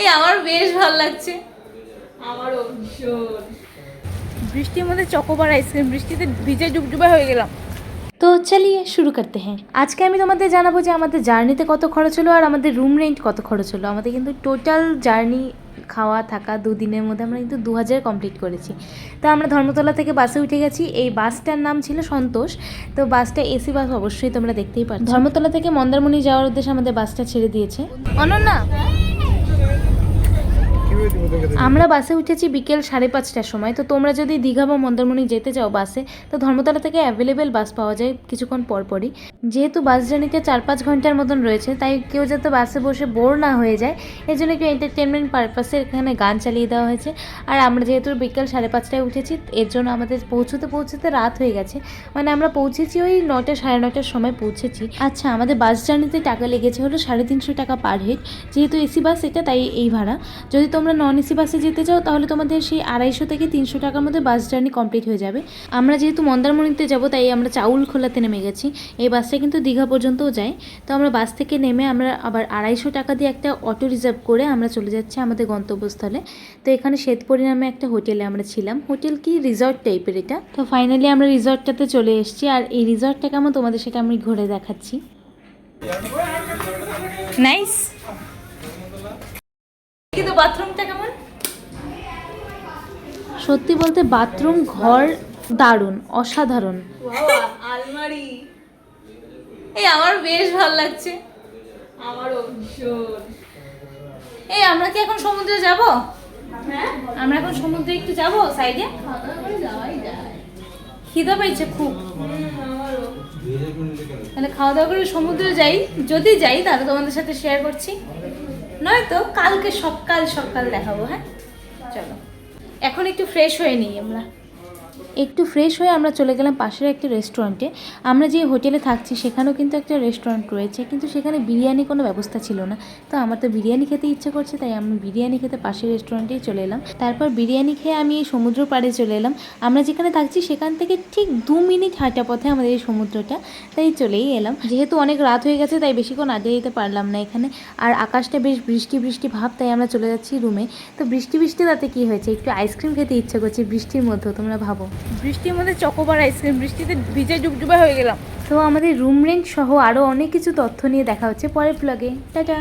এই আমার বেশ ভালো লাগছে। আমারও ভীষণ। বৃষ্টির মধ্যে চকোবার আইসক্রিম বৃষ্টিতে ভিজে ডুবডুবে হয়ে গেলাম। তো চলিয়ে শুরু করতে হ্যাঁ। আজকে আমি তোমাদের জানাব যে আমাদের জার্নিতে কত খরচ হলো আর আমাদের রুম রেন্ট কত খরচ হলো। আমাদের কিন্তু টোটাল জার্নি খাওয়া থাকা দুদিনের মধ্যে আমরা কিন্তু দু হাজার কমপ্লিট করেছি। তো আমরা ধর্মতলা থেকে বাসে উঠে গেছি। এই বাসটার নাম ছিল সন্তোষ। তো বাসটা এসি বাস অবশ্যই তোমরা দেখতেই পারো ধর্মতলা থেকে মন্দারমণি যাওয়ার উদ্দেশ্যে আমাদের বাসটা ছেড়ে দিয়েছে। অনন্যা! আমরা বাসে উঠেছি বিকেল সাড়ে পাঁচটার সময়। তো তোমরা যদি দীঘা বা মন্দারমণি যেতে চাও বাসে, তো ধর্মতলা থেকে অ্যাভেলেবেল বাস পাওয়া যায় কিছুক্ষণ পরপরই যেহেতু বাস জার্নিতে চার পাঁচ ঘণ্টার মতন রয়েছে, তাই কেউ যাতে বাসে বসে বোর না হয়ে যায় এই জন্য একটু এন্টারটেনমেন্ট পারপাসে এখানে গান চালিয়ে দেওয়া হয়েছে। আর আমরা যেহেতু বিকেল সাড়ে পাঁচটায় উঠেছি, এর জন্য আমাদের পৌঁছতে পৌঁছতে রাত হয়ে গেছে। মানে আমরা পৌঁছেছি ওই নটা সাড়ে নটার সময় পৌঁছেছি। আচ্ছা আমাদের বাস জার্নিতে টাকা লেগেছে হলো সাড়ে তিনশো টাকা পার হেড যেহেতু এসি বাস এটা, তাই এই ভাড়া। যদি তোমরা নন এসি বাসে যেতে চাও, তাহলে তোমাদের সেই আড়াইশো থেকে তিনশো টাকার মধ্যে বাস জার্নি কমপ্লিট হয়ে যাবে। আমরা যেহেতু মন্দারমণিতে যাব, তাই আমরা চাউল খোলাতে নেমে গেছি। এই বাসটা কিন্তু দীঘা পর্যন্তও যায়। তো আমরা বাস থেকে নেমে আমরা আবার আড়াইশো টাকা দিয়ে একটা অটো রিজার্ভ করে আমরা চলে যাচ্ছি আমাদের গন্তব্যস্থলে। তো এখানে শ্বেতপুরি নামে একটা হোটেলে আমরা ছিলাম। হোটেল কি? রিসর্ট টাইপের এটা। তো ফাইনালি আমরা রিসর্টটাতে চলে এসেছি। আর এই রিসর্টটা কেমন? তোমাদের সেটা আমি ঘুরে দেখাচ্ছি। নাইস। কিন্তু বাথরুমটা সত্যি বলতে বাথরুম ঘর দারুণ অসাধারণ। আলমারি। এই আমার বেশ ভালো লাগছে। আমারও ভীষণ এই আমরা কি এখন সমুদ্রে যাব? হ্যাঁ? আমরা এখন সমুদ্রে একটু যাব সাইডে? খিদে পেয়েছে খুব। আমারও। তাহলে খাওয়া দাওয়া করে সমুদ্রে যাই। যদি যাই তাহলে তোমাদের সাথে শেয়ার করছি। নয়তো কালকে সকাল সকাল দেখাবো হ্যাঁ? চলো। এখন একটু ফ্রেশ হয়ে নিই আমরা। একটু ফ্রেশ হয়ে আমরা চলে গেলাম পাশের একটা রেস্টুরেন্টে আমরা যে হোটেলে থাকছি, সেখানেও কিন্তু একটা রেস্টুরেন্ট রয়েছে, কিন্তু সেখানে বিরিয়ানি কোনো ব্যবস্থা ছিল না। তো আমার তো বিরিয়ানি খেতে ইচ্ছে করছে, তাই আমি বিরিয়ানি খেতে পাশের রেস্টুরেন্টেই চলে এলাম। তারপর বিরিয়ানি খেয়ে আমি এই সমুদ্র পাড়ে চলে এলাম। আমরা যেখানে থাকছি, সেখান থেকে ঠিক দু মিনিট হাঁটা পথে আমাদের এই সমুদ্রটা, তাই চলেই এলাম। যেহেতু অনেক রাত হয়ে গেছে, তাই বেশিক্ষণ আড্ডা দিতে পারলাম না এখানে। আর আকাশটা বেশ বৃষ্টি বৃষ্টি ভাব, তাই আমরা চলে যাচ্ছি রুমে তো বৃষ্টি বৃষ্টি তাতে কি হয়েছে? একটু আইসক্রিম খেতে ইচ্ছে করছে বৃষ্টির মধ্যে তোমরা ভাবো। বৃষ্টির মধ্যে চকোবার আইসক্রিম, বৃষ্টিতে ভিজে ডুবডুবা হয়ে গেলাম। তো আমাদের রুম রেন্ট সহ আরও অনেক কিছু তথ্য নিয়ে দেখা হচ্ছে পরের ব্লগে টাটা!